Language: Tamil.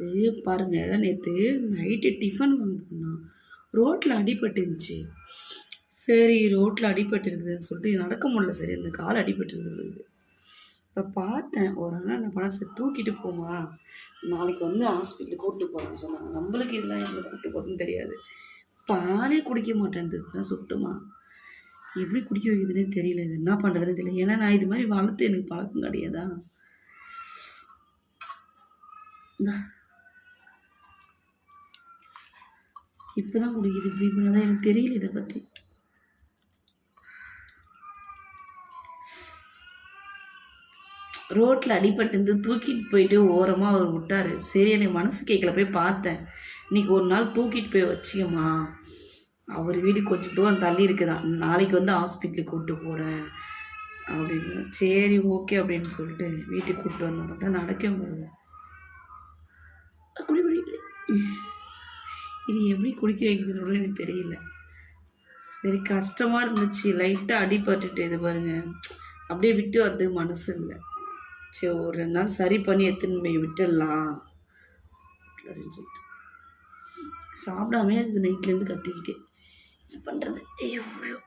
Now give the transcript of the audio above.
இது பாருங்கள் நேற்று நைட்டு டிஃபன் வாங்கினோம் ரோட்டில் அடிபட்டு இருந்துச்சு சரி ரோட்டில் அடிபட்டு இருக்குதுன்னு சொல்லிட்டு நடக்க முடியல சரி அந்த கால் அடிபட்டு இருக்குது இப்போ பார்த்தேன் ஒரு நாள் என்ன பண்ண சரி தூக்கிட்டு போமா நாளைக்கு வந்து ஹாஸ்பிட்டலுக்கு கூப்பிட்டு போகிறேன்னு சொன்னாங்க. நம்மளுக்கு இதெல்லாம் எங்களை கூப்பிட்டு போகிறதுன்னு தெரியாது. பாலே குடிக்க மாட்டேன்து சுத்தமாக எப்படி குடிக்க வைக்கிறதுனே தெரியல இது என்ன பண்ணுறதுன்னு தெரியல. ஏன்னா நான் இது மாதிரி வளர்த்து எனக்கு பழக்கம் கிடையாதா? இப்போ தான் குடிக்குது இப்படி பண்ணதான் எனக்கு தெரியல இதை பற்றி ரோட்டில் அடிபட்டு தூக்கிட்டு போயிட்டு ஓரமாக அவர் விட்டார். சரி எனக்கு மனசு கேட்கல போய் பார்த்தேன். இன்னைக்கு ஒரு நாள் தூக்கிட்டு போய் வச்சிக்கம்மா அவர் வீடு கொஞ்சம் தூரம் தள்ளி இருக்குதான் நாளைக்கு வந்து ஹாஸ்பிட்டலுக்கு கூப்பிட்டு போகிறேன் அப்படின்னு. சரி ஓகே அப்படின்னு சொல்லிட்டு வீட்டுக்கு கூப்பிட்டு வந்தேன் பார்த்தா நடக்க முடியல குடி குடி. இது எப்படி குடிக்க வைக்கிறதுன்னு எனக்கு தெரியல. சரி கஷ்டமாக இருந்துச்சு. லைட்டாக அடிபட்டுட்டு இது பாருங்கள் அப்படியே விட்டு வர்றதுக்கு மனசு இல்லை. சரி ஒரு ரெண்டு நாள் சரி பண்ணி எடுத்துன்னு போய் விட்டுடலாம் அப்படின்னு சொல்லிட்டு. சாப்பிடாமே அது நைட்லேருந்து கத்திக்கிட்டே. என்ன பண்ணுறது ஐயோ ஐயோ.